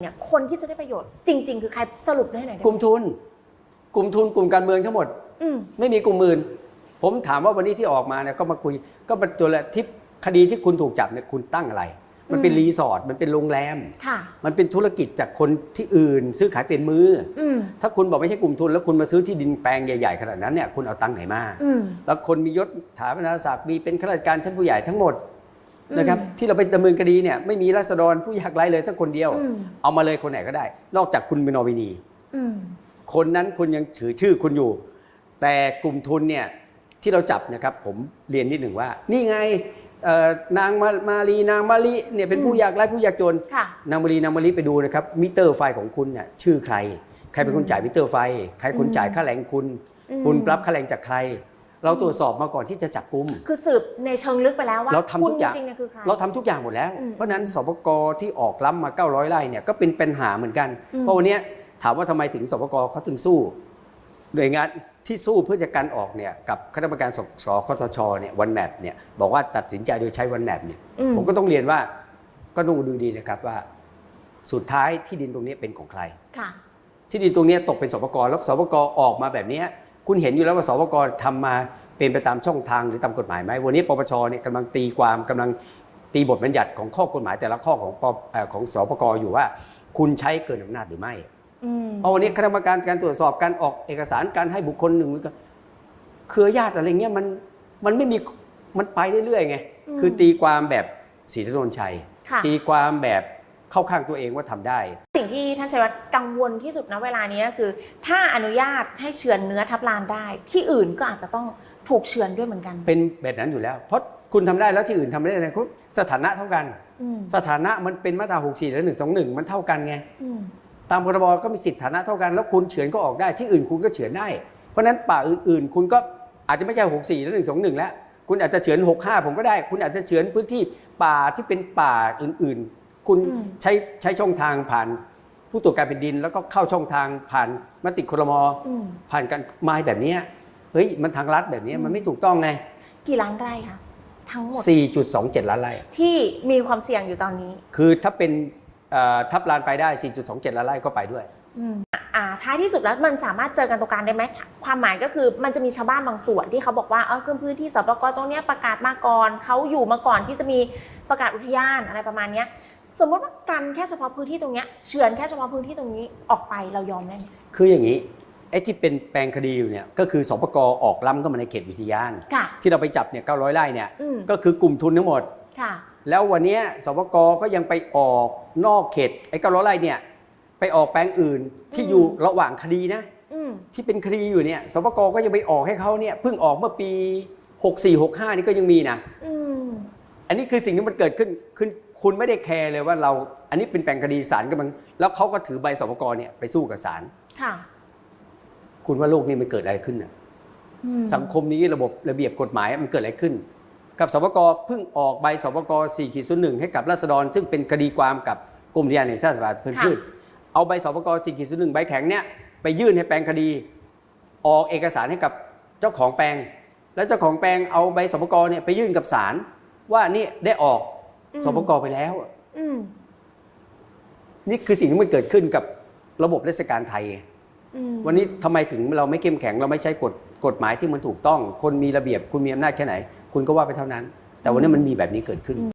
เนี่ยคนที่จะได้ประโยชน์ จริง ๆ คือใครสรุปได้หน่อยได้ไหกลุ่มทุน กลุ่มทุนกลุ่มการเมืองทั้งหมด อืมไม่มีกลุ่มอื่น ผมถามว่าวันนี้ที่ออกมาเนี่ยก็มาคุย ก็เป็นตัวละที่คดีที่คุณถูกจับเนี่ยคุณตั้งอะไร มันเป็นอืมรีสอร์ทมันเป็นโรงแรม ค่ะ มันเป็นธุรกิจจากคนที่อื่น ซื้อขายเป็นมืออืมถ้าคุณบอกไม่ใช่กลุ่มทุน แล้วคุณมาซื้อที่ดินแปลงใหญ่ๆขนาดนั้นเนี่ยคุณเอาตังค์ไหนมา อืม แล้วคนมียศถาบรรดาศักดิ์มีเป็นข้าราชการชั้นผู้ใหญ่ทั้งหมดอืม นะครับที่เราไปดำเนินคดีเนี่ยไม่มีราษฎรผู้ยากไร้เลยสักคนเดียว อืม เอามาเลยคนไหนก็ได้ นอกจากคุณเป็นนอมินี อืม คนนั้นคุณยังถือชื่อคุณอยู่ แต่กลุ่มทุนเนี่ยที่เราจับนะครับผมเรียนนิดหนึ่งว่า นี่ไงเอ่อนางมามารีนางมาลีเนี่ยเป็นผู้อืม ยากไร้ผู้ยากจน ค่ะ นางมารีนางมาลีไปดูนะครับมิเตอร์ไฟของคุณเนี่ยชื่อใคร ใครเป็นคนจ่ายมิเตอร์ไฟ ใครคนอืมจ่ายค่าแรงคุณ อืม คุณรับค่าแรงจากใคร เราตรวจสอบมาก่อนที่จะจับกุม คือสืบในเชิงลึกไปแล้วว่าเราทำทุกอย่างคุณจริงๆเนี่ยคือใครเราทำทุกอย่างหมดแล้วอืมเพราะฉะนั้นสปกที่ออกล้ำมา 900ไร่เนี่ยก็เป็นปัญหาเหมือนกันอืมเพราะวันเนี้ยถามว่าทำไมถึงสปกเขาถึงสู้หน่วยงานที่สู้เพื่อจะการออกเนี่ยกับคณะกรรมการสสคทชเนี่ยวันแมปเนี่ยบอกว่าตัดสินใจโดยใช้วันแมปเนี่ยอืมผมก็ต้องเรียนว่าก็ต้องดูดีนะครับว่า สุดท้ายที่ดินตรงนี้เป็นของใครค่ะที่ดินตรงนี้ตกเป็นสปกแล้วสปกออกมาแบบเนี้ย คุณเห็นอยู่แล้วว่าสปกทำมาเป็นไปตามช่องทางหรือตามกฎหมายไหมวันนี้ปปชเนี่ยกำลังตีความกำลังตีบทบัญญัติของข้อกฎหมายแต่ละข้อของปเอ่อของสปกอยู่ว่า คุณใช้เกินอำนาจหรือไม่อืมเพราะวันนี้คณะกรรมการการตรวจสอบการออกเอกสารการให้บุคคลหนึ่งหรือก็เครือญาติอะไรเงี้ยมันมันไม่มีมันไปเรื่อยๆไงอืมคือตีความแบบศรีถนนชัยค่ะตีความแบบ เข้าข้างตัวเองว่าทำได้ สิ่งที่ท่านชัยวัฒน์กังวลที่สุดณเวลานี้ก็คือ ถ้าอนุญาตให้เฉือนเนื้อทับลานได้ ที่อื่นก็อาจจะต้องถูกเฉือนด้วยเหมือนกัน เป็นแบบนั้นอยู่แล้ว เพราะคุณทำได้แล้วที่อื่นทำไม่ได้นะคุณสถานะเท่ากันอืมสถานะมันเป็นมาตรา64และ121 มันเท่ากันไงอืมตามพรบก็มีสิทธิฐานะเท่ากันแล้วคุณเฉือนก็ออกได้ที่อื่นคุณก็เฉือนได้ เพราะฉะนั้นป่าอื่นๆ คุณก็อาจจะไม่ใช่ 64และ121 แล้ว คุณอาจจะเฉือน 65 ผมก็ได้ คุณอาจจะเฉือนพื้นที่ป่าที่เป็นป่าอื่นๆ คุณอืมใช้ใช้ช่องทางผ่านผู้ตรวจการแผ่นดิน แล้วก็เข้าช่องทางผ่านมติครมอืมผ่านการไม้แบบเนี้ยเฮ้ยมันทางรัฐแบบเนี้ยมันไม่ถูกต้องไง กี่ล้านไร่คะทั้งหมด 4.27 ล้านไร่ ที่มีความเสี่ยงอยู่ตอนนี้ คือถ้าเป็นเอ่อทับลานไปได้ 4.27 ล้านไร่ก็ไปด้วยอืมอ่าท้ายที่สุดแล้วมันสามารถเจอกันตรงกลางได้ไหมความหมายก็คือมันจะมีชาวบ้านบางส่วนที่เขาบอกว่าเออพื้นที่สปกตรงเนี้ยประกาศมาก่อนเขาอยู่มาก่อนที่จะมีประกาศอุทยานอะไรประมาณเนี้ย สมมติว่ากันแค่เฉพาะพื้นที่ตรงเนี้ยเฉือนแค่เฉพาะพื้นที่ตรงนี้ออกไปเรายอมได้ไหมคืออย่างนี้ไอ้ที่เป็นแปลงคดีอยู่เนี่ยก็คือสปกออกล้ำเข้ามาในเขตวิทยาน ค่ะ ที่เราไปจับเนี่ย900ไร่เนี่ยอืมก็คือกลุ่มทุนทั้งหมด ค่ะ แล้ววันเนี้ยสปกก็ยังไปออกนอกเขตไอ้900ไร่เนี่ยไปออกแปลงอื่นที่อืมอยู่ระหว่างคดีนะอืมที่เป็นคดีอยู่เนี่ยสปกก็ยังไปออกให้เขาเนี่ยเพิ่งออกเมื่อปี 64 65 นี่ก็ยังมีนะ อืม อันนี้คือสิ่งที่มันเกิดขึ้นขึ้นคุณไม่ได้แคร์เลยว่าเรา อันนี้เป็นแปลงคดีศาลกำลังแล้วเขาก็ถือใบสปกเนี่ยไปสู้กับศาลค่ะ คุณว่าโลกนี้มันเกิดอะไรขึ้นน่ะอืมสังคมนี้ระบบระเบียบกฎหมายมันเกิดอะไรขึ้น กับสปกเพิ่งออกใบสปก4ขีดหนึ่งให้กับราษฎร ซึ่งเป็นคดีความกับกรมอุทยานแห่งชาติสัตว์ป่าพันธุ์พืชเอาใบสปก4ขีดหนึ่งใบแข็งเนี่ยไปยื่นให้แปลงคดี ออกเอกสารให้กับเจ้าของแปลง แล้วเจ้าของแปลงเอาใบสปกเนี่ยไปยื่นกับศาล ว่านี่ได้ออกสปกไปแล้ว อืมนี่คือสิ่งที่มันเกิดขึ้นกับระบบราชการไทย อืมวันนี้ทำไมถึงเราไม่เข้มแข็งเราไม่ใช้กฎกฎหมายที่มันถูกต้อง คนมีระเบียบคุณมีอำนาจแค่ไหน คุณก็ว่าไปเท่านั้น แต่วันนี้มันมีแบบนี้เกิดขึ้น